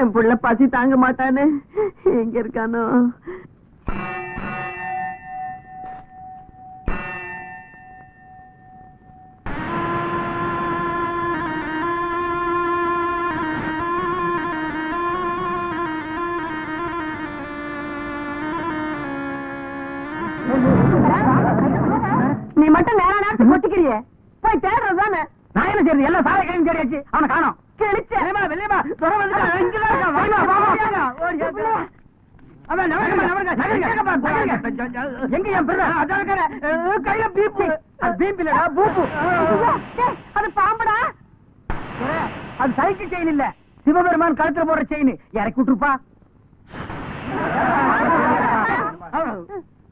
என் புள்ள பசி தாங்க மாட்டானே. எங்க இருக்கானோ. நீ மட்டும் நேர நேரத்துக்கு கொட்டிக்கிறியே போய் தேடுறது தானே நான் என்ன செய்யறது? எல்லாம் சாலை கையும் தேடியாச்சு. அவனை காணோம். கையில பீப்பு. அது பீப் இல்லடா பூப்பு. அது பாம்படா. அது சைக்கிள் செயின் இல்ல. சிவபெருமான் கழுத்துல போடுற செயின். இறக்கி விட்டுருப்பா.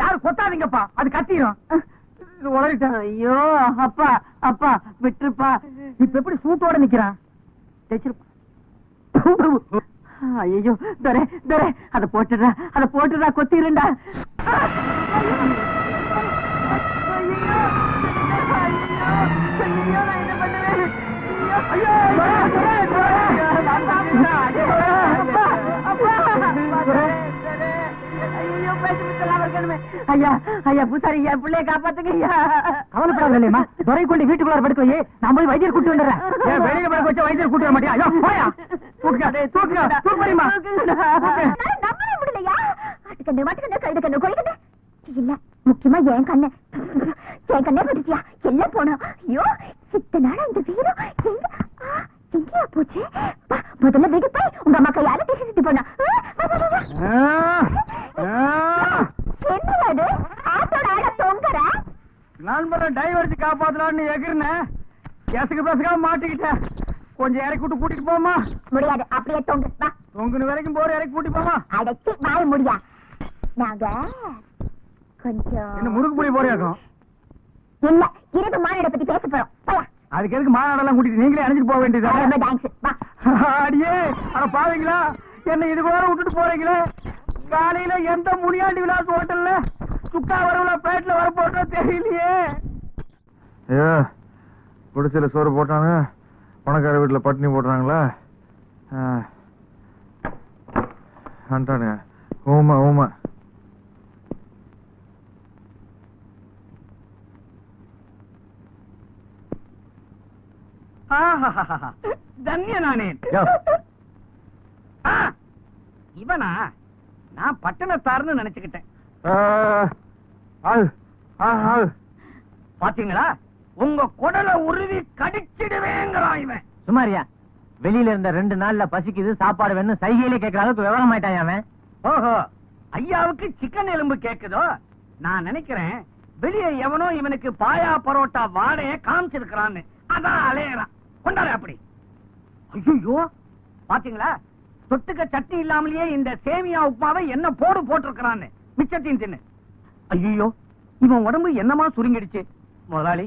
யாரு கொத்தாதீங்கப்பா அது கத்திரும் உளறிட்டேன் ஐயோ அப்பா அப்பா விட்டுருப்பா. இப்ப எப்படி சூட்டோட நிக்கிறான்? தைச்சிருப்பா ஐயோ துரை துரை. அதை போட்டுடா அதை போட்டுடா கொத்திருண்டா ஐயா ஐயா. பூசாரி என் பிள்ளைய காப்பாத்துங்க ஐயா. கவலைப்படாத இல்லையம்மா துறை கொண்டு வீட்டுக்குள்ளார படுக்க வை நான் போய் வைத்தியர் கூட்டு வந்துடுறேன். வெளியில படுக்க வச்சா வைத்தியர் கூட்டு வர மாட்டியா? ஐயோ போயா. தூக்குங்க தூக்குங்க தூக்குமா நம்பவே முடியலையா ஆட்டுக்கண்ணு மாட்டுக்கண்ணு கழுதுக்கண்ணு கொழுக்கண்ணு. இல்ல முக்கியமா என் கண்ணு என் கண்ணே பட்டுச்சியா எல்லாம் போனோம் ஐயோ இத்தனை நாளா இந்த வீரம் எங்க ஆ, எங்கேயா போச்சு வா, முதல்ல வீடு போய் உங்க அம்மா கையால பேசி சுத்தி போனா என்னது ஆத்தோட ஆட தொங்குற நண்பரை டைவர்ஸ் காப்பாத்தலாம்னு எகிர்னேன் எசக்கு பேசுக்காம மாட்டிக்கிட்டேன் கொஞ்சம் இறக்கி விட்டு கூட்டிட்டு போமா முடியாது அப்படியே தொங்கு வா. உங்க வரைக்கும் போற இறக்கி கூட்டி போமா அடைச்சி வாய முடியா. நாங்க கொஞ்சம் என்ன முறுக்கு புளி போறியாக்கும் இல்ல இரவு மாநில பத்தி பேச போறோம். அதுக்கு எதுக்கு மாநாடெல்லாம் கூட்டிட்டு நீங்களே அணைச்சிட்டு போக வேண்டியது ரொம்ப தேங்க்ஸ் வா. அடியே அட பாவீங்களா? என்ன இது கூட விட்டுட்டு போறீங்களே? காலையில எந்த முனியாண்டி விலாஸ் ஹோட்டல்ல சுக்கா வரவுல பேட்ல வர போட்டோ தெரியலையே. ஐயா குடிசையில சோறு போட்டாங்க பணக்கார வீட்டுல பட்டினி போடுறாங்களா? வந்துட்டானுங்க. ஊமா ஊமா. தன்ய நானே. இவனா? நான் பட்டணத்தார்னு நினைச்சுக்கிட்டேன். பாத்தீங்களா? உங்க குடலை உருவி கடிச்சிடுவேங்கிறான் இவன். சுமாரியா வெளியில இருந்த ரெண்டு நாள்ல பசிக்குது சாப்பாடு வேணும் சைகையிலே கேட்கற அளவுக்கு விவரம் ஆயிட்டான் அவன்? ஓஹோ ஐயாவுக்கு சிக்கன் எலும்பு கேக்குதோ? நான் நினைக்கிறேன் வெளியே எவனோ இவனுக்கு பாயா பரோட்டா வாடைய காமிச்சிருக்கிறான்னு. அதான் அலையறான். கொண்டாரு அப்படி. ஐயோ பாத்தீங்களா? தொட்டுக்க சட்னி இல்லாமலேயே இந்த சேமியா உப்புமாவை என்ன போடு போட்டிருக்கிறான்னு. மிச்சத்தையும் தின்னு. ஐயோ இவன் உடம்பு என்னமா சுருங்கிடுச்சு? முதலாளி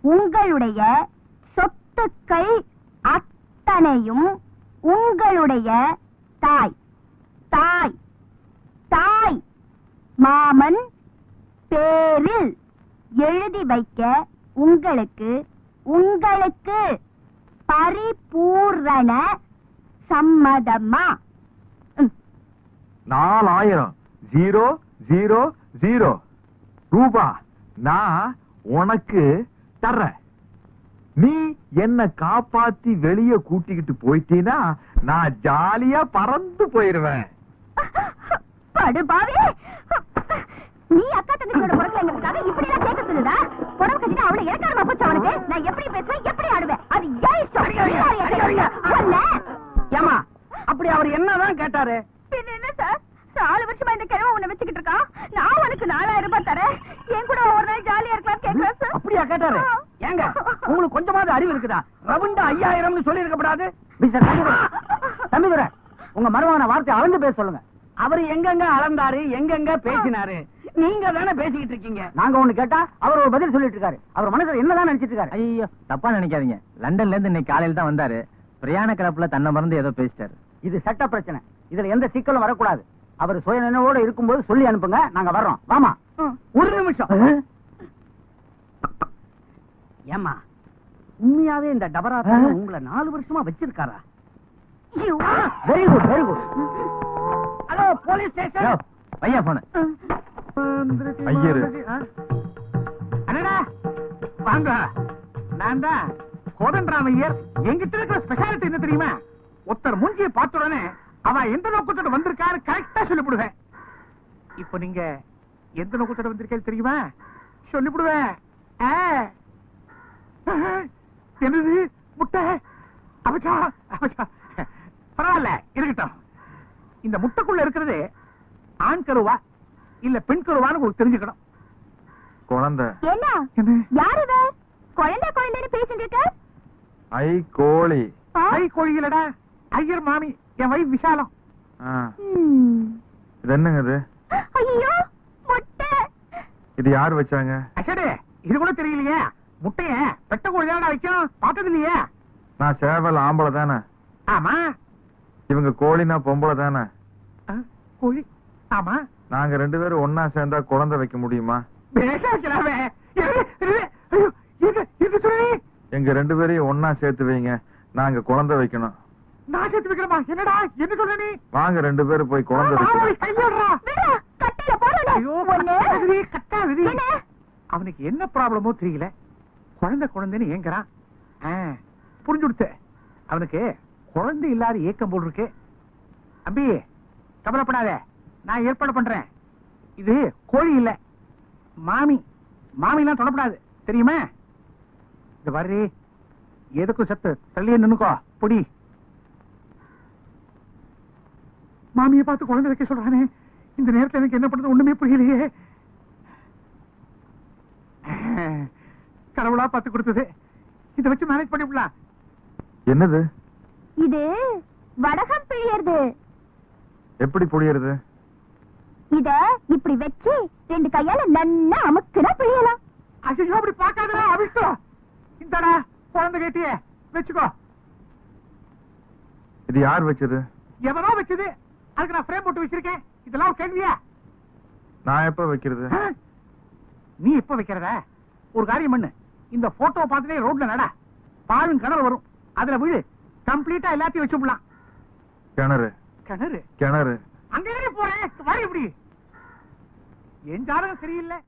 உங்களுடைய சொத்துக்கள் அத்தனையும் உங்களுடைய தாய் தாய் தாய் மாமன் பேரில் எழுதி வைக்க உங்களுக்கு உங்களுக்கு பரிபூரண சம்மதமா? நாலாயிரம். Zero zero zero. ரூபா. நான் உனக்கு தர்றேன் நீ என்ன காப்பாத்தி வெளிய கூட்டிக்கிட்டு போயிட்டீனா நான் ஜாலியா பறந்து போயிருவேன். நீ அக்கா தங்கச்சியோட பிறக்கலைங்கிறதுக்காக இப்படி எல்லாம் கேட்க சொல்லுதா? புடவை கட்டிட்டு அவளை இறக்காரமா போச்சு அவனுக்கு நான் எப்படி பேசுவேன்? எப்படி ஆடுவேன்? அது ஏன் இஷ்டம்? ஏமா அப்படி அவர் என்னதான் கேட்டாரு பின்ன என்ன சார் நாலு வருஷமா இந்த கிழமை உன்னை வச்சுக்கிட்டு இருக்கான்? நான் உனக்கு நாலாயிரம் ரூபாய் தரேன். என் கூட ஒரு நாள் ஜாலியா இருக்கலாம் கேட்கிறேன் சார் அப்படியா கேட்டாரு? ஏங்க உங்களுக்கு கொஞ்சமாவது அறிவு இருக்குதா? ரவுண்டா ஐயாயிரம்னு சொல்லி இருக்கப்படாது மிஸ்டர் தம்பிதுரை, உங்க மருமகனை வார்த்தை அளந்து பேச சொல்லுங்க. அவர் எங்கெங்க அளந்தாரு எங்கெங்க பேசினாரு? நீங்க தானே பேசிக்கிட்டு இருக்கீங்க. நாங்க ஒண்ணு கேட்டா அவர் ஒரு பதில் சொல்லிட்டு இருக்காரு. அவர் மனசுல என்னதான் நினைச்சிட்டு இருக்காரு? ஐயோ தப்பா நினைக்காதீங்க. லண்டன்ல இருந்து இன்னைக்கு காலையில தான் வந்தாரு. பிரயாண கிளப்புல தன்னை மறந்து ஏதோ பேசிட்டாரு. இது சட்ட பிரச்சனை. இதுல எந்த சிக்கலும் வரக்கூடாது. அவர் சுய நினைவோட இருக்கும்போது சொல்லி அனுப்புங்க. நாங்க வர்றோம். வாமா. ஒரு நிமிஷம். ஏமா உண்மையாவே இந்த டபரா உங்களை நாலு வருஷமா வச்சிருக்காரா? Very good very good hello police station. பையா போன ஐயரு. அடடா வாங்க. நான் தான் கோதண்டராம் ஐயர் எங்கிட்ட இருக்கிற ஸ்பெஷாலிட்டி என்ன தெரியுமா? ஒருத்தர் மூஞ்சியை பார்த்த உடனே அவன் எந்த நோக்கத்தோட வந்திருக்காரு கரெக்டா சொல்லிவிடுவேன். இப்போ நீங்க எந்த நோக்கத்தோட வந்திருக்கேன்னு தெரியுமா? சொல்லிவிடுவேன். என்னது? முட்டை? அவச்சா? அவச்சா. பரவாயில்ல இருக்கட்டும். இந்த முட்டைக்குள்ள இருக்கிறது ஆண் கருவா இல்ல பெண் கருவான்னு உங்களுக்கு தெரிஞ்சுக்கணும். குழந்தை. என்ன? என்ன? யார் குழந்தை குழந்தைன்னு பேசிட்டு இருக்க? ஐ கோழி? ஐ கோழிகளடா ஐயர் மாமி. என் வைஃப் விஷாலம். இது என்னங்க இது? ஐயோ முட்டை. இது யார் வச்சாங்க? அசடு இது கூட தெரியலையே. முட்டைய பெட்ட கோழி தானடா வைக்கும் பார்த்தது இல்லையே. நான் சேவல் ஆம்பளை தானே. ஆமா. இவங்க கோழினா பொம்பளை தானே. கோழி. ஆமா. நாங்க ரெண்டு பேரும் ஒன்னா சேர்ந்தா குழந்தை வைக்க முடியுமா? எங்க ரெண்டு பேரையும் ஒன்னா சேர்த்து வைங்க. நாங்க குழந்தை வைக்கணும். நான் சேர்த்து வைக்கிறமா என்னடா? என்ன சொல்ற நீ? வாங்க ரெண்டு பேரும் போய் குழந்தை கையோடுறா விடுடா, கட்டையில போடுடா. ஐயோ. கட்டாதடி, கட்டாதடி. என்ன? அவனுக்கு என்ன ப்ராப்ளமோ தெரியல. குழந்தை குழந்தைன்னு ஏங்குறான். புரிஞ்சு கொடுத்து அவனுக்கு குழந்தை இல்லாத ஏக்கம் போல் இருக்கு. அம்பி கவலைப்படாத. நான் ஏற்பாடு பண்றேன். இது கோழி இல்ல. மாமி மாமிலாம் தொடப்படாது. தெரியுமா? இந்த பாரு எதுக்கும் சத்து தள்ளியே நின்னுக்கோ. பொடி. மாமியை பார்த்து குழந்தை வைக்க சொல்றானே. இந்த நேரத்துல எனக்கு என்ன பண்றது ஒண்ணுமே புரியலையே. கடவுளா பார்த்து கொடுத்தது. இதை வச்சு மேனேஜ் பண்ணிவிடலாம் என்னது? இது வடகம் பிழியறது. எப்படி புளியறது இத இப்படி வச்சு ரெண்டு கையால நன்னா அமுக்குனா பிழியலாம். ஐயோ அப்படி பார்க்காதடா அவிஷ்டோ இந்தடா குழந்தை கேட்டியே. வச்சுக்கோ. இது யார் வச்சது? எவனோ வச்சது. அதுக்கு நான் ஃப்ரேம் போட்டு வச்சிருக்கேன். இதெல்லாம் கேள்வியா? நான் எப்ப வைக்கிறது? நீ எப்ப வைக்கிறத? ஒரு காரியம் பண்ணு. இந்த போட்டோ பார்த்துட்டே ரோட்ல நட. பாழும் கிணறு வரும். அதுல விழு. கம்ப்ளீட்டா எல்லாத்தையும் வச்சு விடலாம். கிணறு. கிணறு? கிணறு. அங்க போறேன் வர எப்படி என் ஜாதகம் சரியில்லை.